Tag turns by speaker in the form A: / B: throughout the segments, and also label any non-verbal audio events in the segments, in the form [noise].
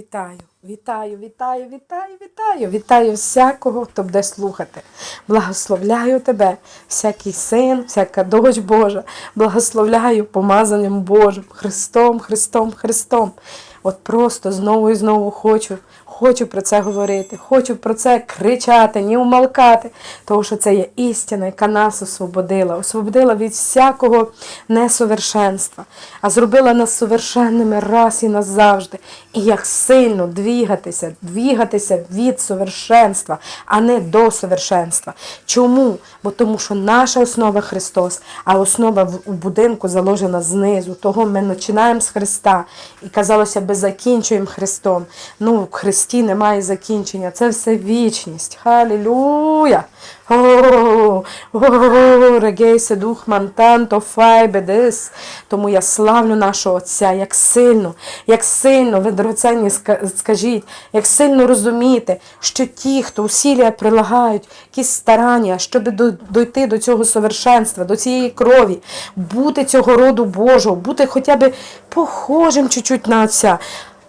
A: Вітаю, вітаю, вітаю, вітаю, вітаю, вітаю всякого, хто буде слухати. Благословляю тебе, всякий син, всяка дочь Божа. Благословляю помазанням Божим, Христом, Христом, Христом. От просто знову і знову хочу, хочу про це говорити, хочу про це кричати, не умалкати, тому що це є істина, яка нас освободила, освободила від всякого несовершенства, а зробила нас совершенними раз і назавжди. І як сильно двігатися, двігатися від совершенства, а не до совершенства. Чому? Бо тому що наша основа Христос, а основа у будинку заложена знизу. Того ми починаємо з Христа і казалося би закінчуємо Христом. Ну, в Христі немає закінчення. Це все вічність. О, регейсе дух мантанто фай. Тому я славлю нашого Отця, як сильно, як сильно, ви дорогоценні, скажіть, як сильно розумієте, що ті, хто усілля прилагають якісь старання, щоб до- дойти до цього совершенства, до цієї крові, бути цього роду Божого, бути хоча б похожим чуть-чуть на Отця.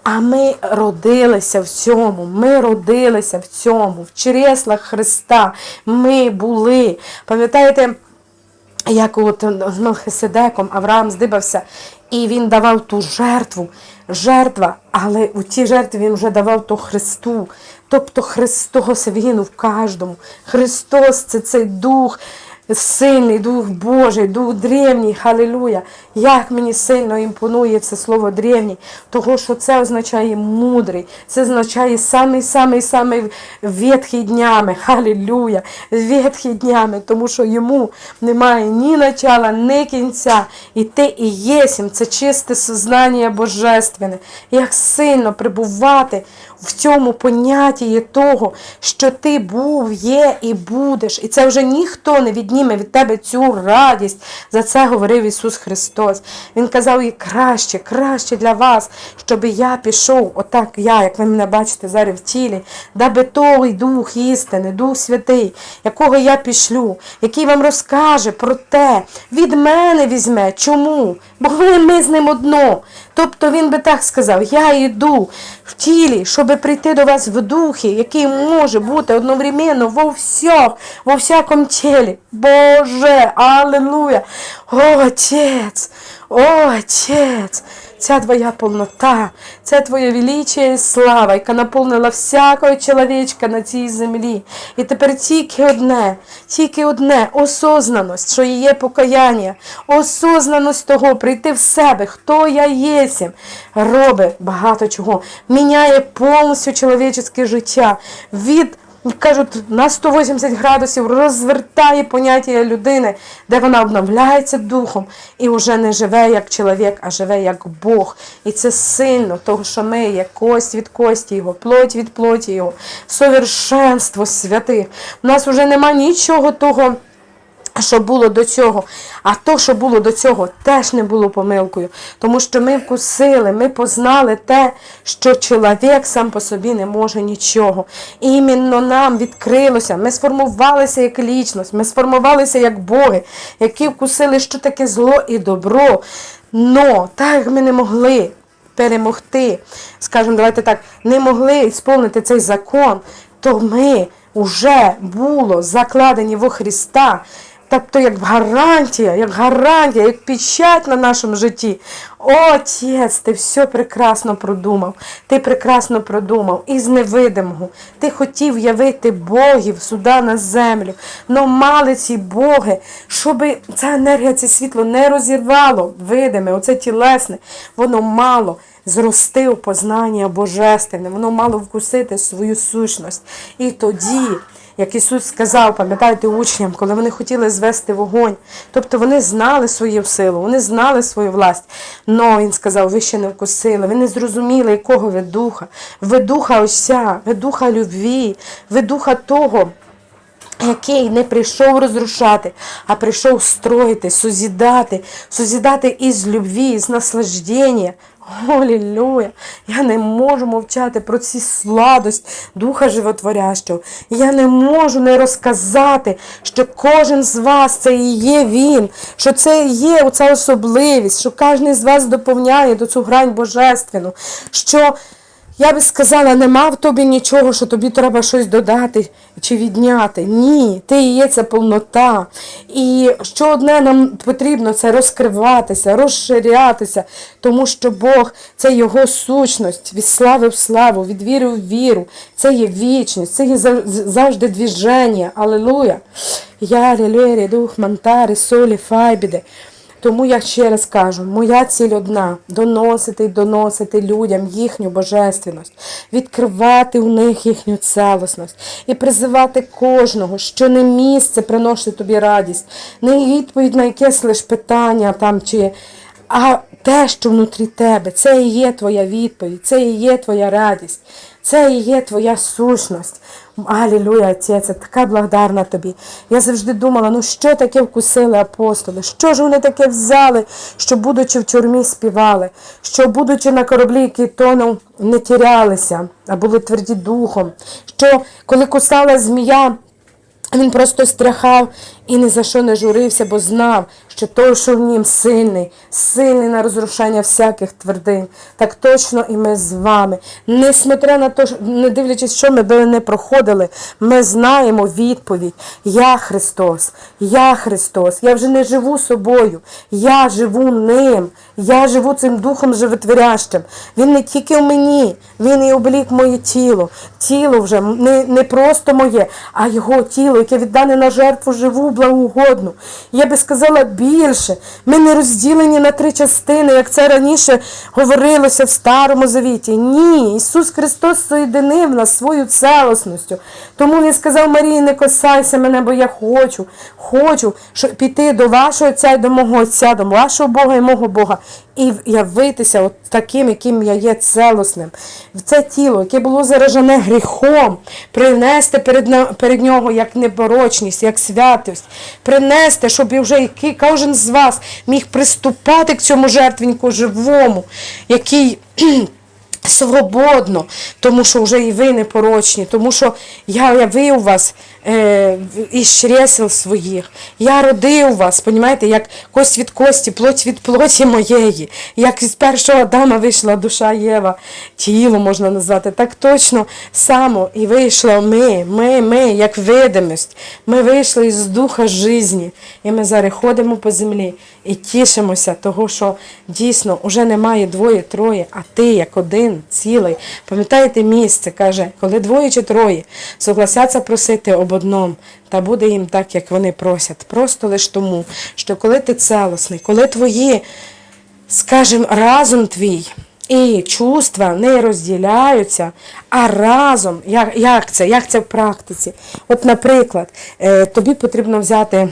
A: А ми родилися в цьому, ми родилися в цьому, в чреслах Христа. Ми були. Пам'ятаєте, як от Мелхиседеком Авраам здибався, і він давав ту жертву, жертва, але у тій жертві він вже давав то Христу. Тобто Христос він в кожному. Христос це цей дух. Сильний Дух Божий, Дух древній, халилуя. Як мені сильно імпонує це слово древній, того що це означає мудрий, це означає самий-самий-самий ветхий днями, халилуя, ветхий днями, тому що йому немає ні начала, ні кінця. І ти і єсім, це чисте сознання божественне. Як сильно прибувати в цьому понятті того, що ти був, є і будеш. І це вже ніхто не відніме від тебе цю радість. За це говорив Ісус Христос. Він казав, і краще, краще для вас, щоб я пішов, отак я, як ви мене бачите зараз в тілі, даби той Дух істини, Дух Святий, якого я пішлю, який вам розкаже про те, від мене візьме. Чому? Бо ви ми з ним одно. Тобто він би так сказав: Я йду в тілі, щоб прийти до вас в духі, який може бути одновременно во всьох, во всякому тілі. Боже, аллилуйя! Отець, Отець! Ця твоя повнота, це твоє величие і слава, яка наповнила всякого чоловічка на цій землі. І тепер тільки одне, тільки одне осознаність, що є покаяння, осознаність того, прийти в себе, хто я єсім, робить багато чого, міняє повністю чоловіче життя. Від Кажуть, на 180 градусів розвертає поняття людини, де вона обновляється духом і вже не живе як чоловік, а живе як Бог. І це сильно, того, що ми є кость від кості Його, плоть від плоті Його, совершенство святих. У нас вже нема нічого того. Що було до цього, а то, що було до цього, теж не було помилкою, тому що ми вкусили, ми познали те, що чоловік сам по собі не може нічого. Іменно нам відкрилося, ми сформувалися як лічність, ми сформувалися як боги, які вкусили, що таке зло і добро. Но так як ми не могли перемогти, скажімо, давайте так, не могли ісполнити цей закон, то ми вже було закладені во Христа. Тобто як гарантія, як гарантія, як печать на нашому житті. Отець, ти все прекрасно продумав. Ти прекрасно продумав із невидимого. Ти хотів явити Богів сюди на землю. Но мали ці Боги, щоб ця енергія, це світло не розірвало видиме, оце тілесне, воно мало зрости у познання Божественне, воно мало вкусити свою сущність. І тоді як Ісус сказав, пам'ятаєте учням, коли вони хотіли звести вогонь. Тобто вони знали свою силу, вони знали свою власть. Но Він сказав, ви ще не вкусили, ви не зрозуміли, якого ви духа. Ви духа Отця, ви духа любві, ви духа того. Який не прийшов розрушати, а прийшов строїти, созідати, созідати із любві, із наслаждення. Алілюя! Я не можу мовчати про ці сладость Духа Животворящого. Я не можу не розказати, що кожен з вас це і є Він, що це і є оця особливість, що кожен з вас доповняє до цю грань божественну. що я би сказала, нема в тобі нічого, що тобі треба щось додати чи відняти. Ні, ти і є ця повнота. І що одне нам потрібно, це розкриватися, розширятися, тому що Бог це Його сущність, від слави в славу, від віри в віру. Це є вічність, це є завжди двіження. Аллилуйя. Я релері, дух, мантари, солі, файбіде. Тому я ще раз кажу, моя ціль одна доносити й доносити людям їхню божественність, відкривати у них їхню целісність і призивати кожного, що не місце приносить тобі радість, не відповідь на якесь лише питання там чи. А те, що внутрі тебе, це і є твоя відповідь, це і є твоя радість, це і є твоя сущність. Алілуя, Отець, така благодарна тобі. Я завжди думала, ну що таке вкусили апостоли? Що ж вони таке взяли, що, будучи в тюрмі, співали, що, будучи на кораблі, який тонув, не тірялися, а були тверді духом. Що коли кусала змія, він просто страхав і ні за що не журився, бо знав, що той, що в нім сильний, сильний на розрушення всяких твердинь. Так точно і ми з вами. Несмотря на те, не дивлячись, що ми би не проходили, ми знаємо відповідь. Я Христос, я Христос. Я вже не живу собою, я живу ним. Я живу цим духом животворящим. Він не тільки в мені, він і облік моє тіло. Тіло вже не, не просто моє, а його тіло, яке віддане на жертву живу, благоугодну. Я би сказала більше. Ми не розділені на три частини, як це раніше говорилося в Старому Завіті. Ні, Ісус Христос соєдинив нас свою целосністю. Тому Він сказав Марії, не косайся мене, бо я хочу, хочу піти до вашого Отця і до мого Отця, до вашого Бога і мого Бога. І явитися от таким, яким я є целосним. В це тіло, яке було заражене гріхом, принести перед, перед нього як непорочність, як святость, принести, щоб вже який, кожен з вас міг приступати к цьому жертвеннику живому, який [clears throat] свободно, тому що вже і ви непорочні, тому що я явив вас е, із чресел своїх, я родив вас, понімаєте, як кость від кості, плоть від плоті моєї, як з першого Адама вийшла душа Єва, тіло можна назвати, так точно само і вийшло ми, ми, ми, як видимість. Ми вийшли із духа житті, і ми зараз ходимо по землі і тішимося того, що дійсно вже немає двоє-троє, а ти як один цілий. Пам'ятаєте місце, каже, коли двоє чи троє согласяться просити об одному, та буде їм так, як вони просять. Просто лиш тому, що коли ти целосний, коли твої, скажімо, разум твій. І чувства не розділяються, а разом, як, як це? Як це в практиці? От, наприклад, е, тобі потрібно взяти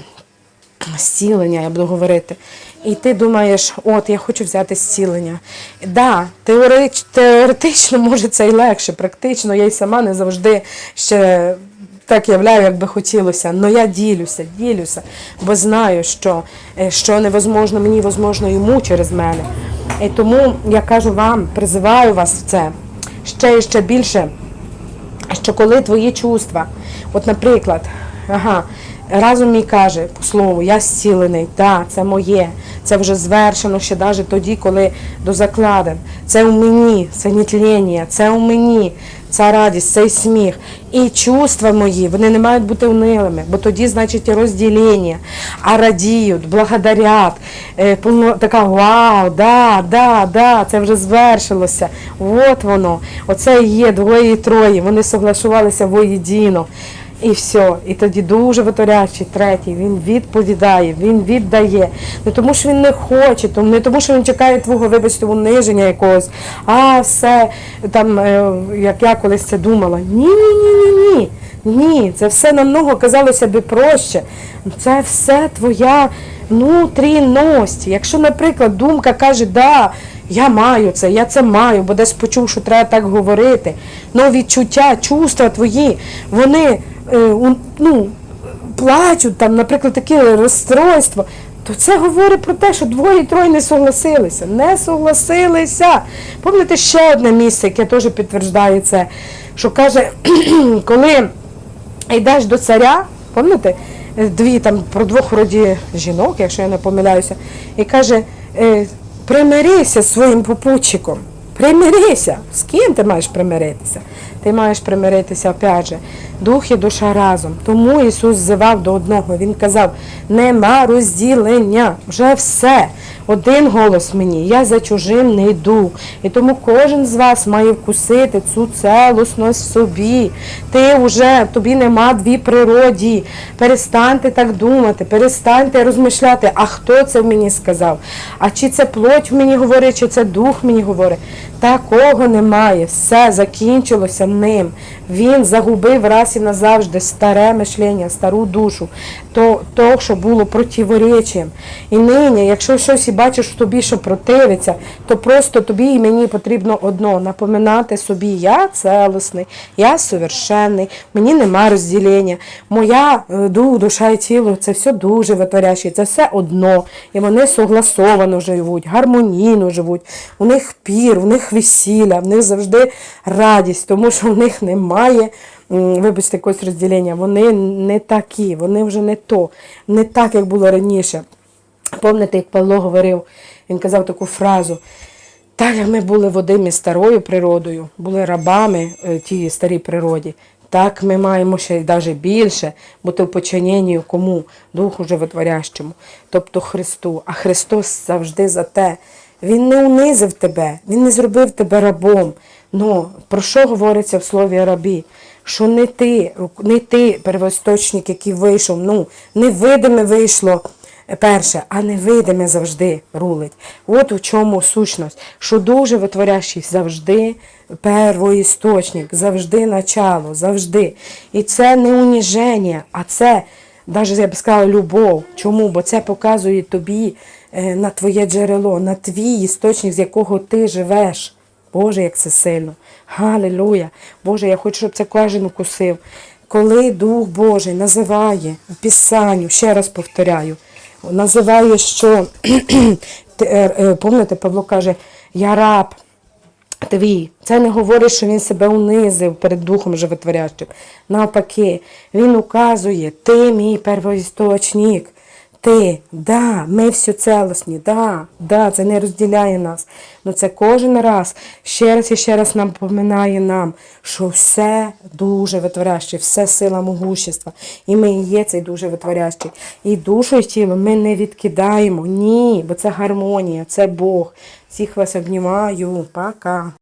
A: зцілення, я буду говорити. І ти думаєш, от я хочу взяти зцілення. Да, теорич, теоретично може це і легше, практично я й сама не завжди ще так являю, як би хотілося. Але я ділюся, ділюся, бо знаю, що, е, що невозможно мені, возможно йому через мене. І тому я кажу вам, призиваю вас в це ще і ще більше що коли твої чувства, от, наприклад, ага, разом мій каже по слову, я зцілений, так, це моє, це вже звершено ще навіть тоді, коли дозакладен. Це у мені, це нетління, це у мені, ця радість, цей сміх. І чувства мої, вони не мають бути унилими, бо тоді, значить, розділення, а радіють, благодарять, е, така вау, да, да, да, це вже звершилося. От воно. Оце і є двоє і троє. Вони соглашувалися воєдіно. І все. І тоді дуже виторячий третій. Він відповідає, він віддає. Не тому, що він не хоче, не тому, що він чекає твого, вибачте, униження якогось. А все там, е, як я колись це думала. Ні, ні, ні, ні, ні. Ні, це все намного казалося би проще. Це все твоя внутрішність. Якщо, наприклад, думка каже, да, я маю це, я це маю, бо десь почув, що треба так говорити. Ну, відчуття, чувства твої, вони ну, плачуть, там, наприклад, таке розстройство, то це говорить про те, що двоє троє не согласилися. Не согласилися. Пам'ятаєте ще одне місце, яке теж підтверджує це, що каже, [clears throat] коли йдеш до царя, пам'ятаєте, дві там про двох роді жінок, якщо я не помиляюся, і каже, е, примирися зі своїм попутчиком. Примирися. З ким ти маєш примиритися? Ти маєш примиритися, опять же, дух і душа разом. Тому Ісус зивав до одного. Він казав: нема розділення, вже все. Один голос мені, я за чужим не йду. І тому кожен з вас має вкусити цю целісність в собі. Ти вже, тобі нема дві природі. Перестаньте так думати, перестаньте розмишляти, а хто це мені сказав? А чи це плоть мені говорить, чи це дух мені говорить? Такого немає. Все закінчилося ним. Він загубив раз і назавжди старе мишлення, стару душу, то, то що було противоречием. І нині, якщо щось і бачиш тобі, що противиться, то просто тобі і мені потрібно одно напоминати собі, я целісний, я совершенний, мені нема розділення. Моя е, дух, душа і тіло це все дуже витворяще, це все одно. І вони согласовано живуть, гармонійно живуть. У них пір, у них весілля, в них завжди радість, тому що в них немає. Вибачте, якогось розділення, вони не такі, вони вже не то, не так, як було раніше. Пам'ятаєте, як Павло говорив, він казав таку фразу. Так як ми були в Одимі старою природою, були рабами е, тій старій природі, так ми маємо ще навіть більше бути в починенні кому? Духу животворящому, тобто Христу. А Христос завжди за те. Він не унизив тебе, Він не зробив тебе рабом. Ну, про що говориться в слові рабі? Що не ти, не ти первоісточник, який вийшов, ну, невидиме вийшло перше, а невидиме завжди рулить. От у чому сущність, що дуже витворящий завжди первоісточник, завжди начало, завжди. І це не уніження, а це, навіть я б сказала, любов. Чому? Бо це показує тобі е, на твоє джерело, на твій істочник, з якого ти живеш. Боже, як це сильно. Галилуя. Боже, я хочу, щоб це кожен укусив. Коли Дух Божий називає в Писанню, ще раз повторяю, називає, що [clears throat] е, е, пам'ятаєте, Павло каже, я раб твій. Це не говорить, що він себе унизив перед Духом Животворящим. Навпаки, він указує, ти мій первоісточник. Ти, да, ми всі целісні, да, да, це не розділяє нас. Ну це кожен раз ще раз і ще раз нам поминає нам, що все дуже витворяще, все сила могущества. І ми і є цей дуже витворящий. І душу і тіло ми не відкидаємо. Ні, бо це гармонія, це Бог. Всіх вас обнімаю. Пока.